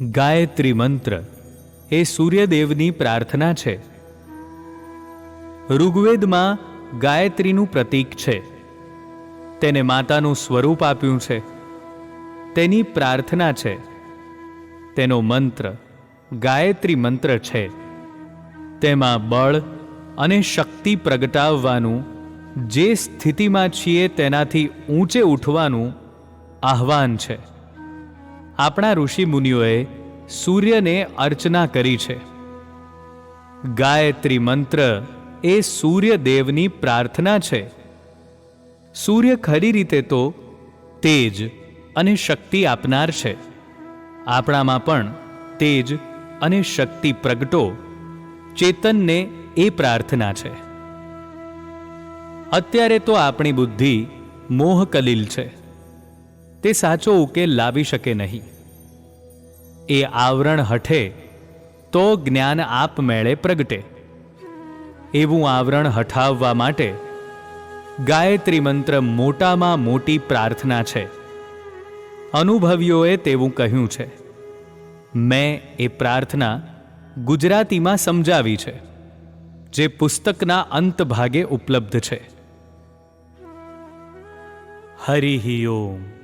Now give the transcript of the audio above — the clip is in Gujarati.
ગાયત્રી મંત્ર એ સૂર્યદેવની પ્રાર્થના છે. ઋગ્વેદમાં ગાયત્રીનું પ્રતીક છે. તેને માતાનું સ્વરૂપ આપ્યું છે. તેની પ્રાર્થના છે. તેનો મંત્ર ગાયત્રી મંત્ર છે. તેમાં બળ અને શક્તિ પ્રગટાવવાનું, જે સ્થિતિમાં છીએ તેનાથી ઊંચે ઉઠવાનું આહ્વાન છે. આપણા ઋષિ મુનિઓએ સૂર્યને અર્ચના કરી છે. ગાયત્રી મંત્ર એ સૂર્યદેવની પ્રાર્થના છે. સૂર્ય ખરી રીતે તો તેજ અને શક્તિ આપનાર છે. આપણામાં પણ તેજ અને શક્તિ પ્રગટો ચેતનને એ પ્રાર્થના છે. અત્યારે તો આપણી બુદ્ધિ મોહકલીલ છે. તે સાચો ઉકેલ લાવી શકે નહીં. એ આવરણ હઠે તો જ્ઞાન આપમેળે પ્રગટે. એવું આવરણ હઠાવવા માટે ગાયત્રી મંત્ર મોટામાં મોટી પ્રાર્થના છે. અનુભવીઓએ તેવું કહ્યું છે. મેં એ પ્રાર્થના ગુજરાતીમાં સમજાવી છે, જે પુસ્તકના અંત ભાગે ઉપલબ્ધ છે. હરિ ઓમ.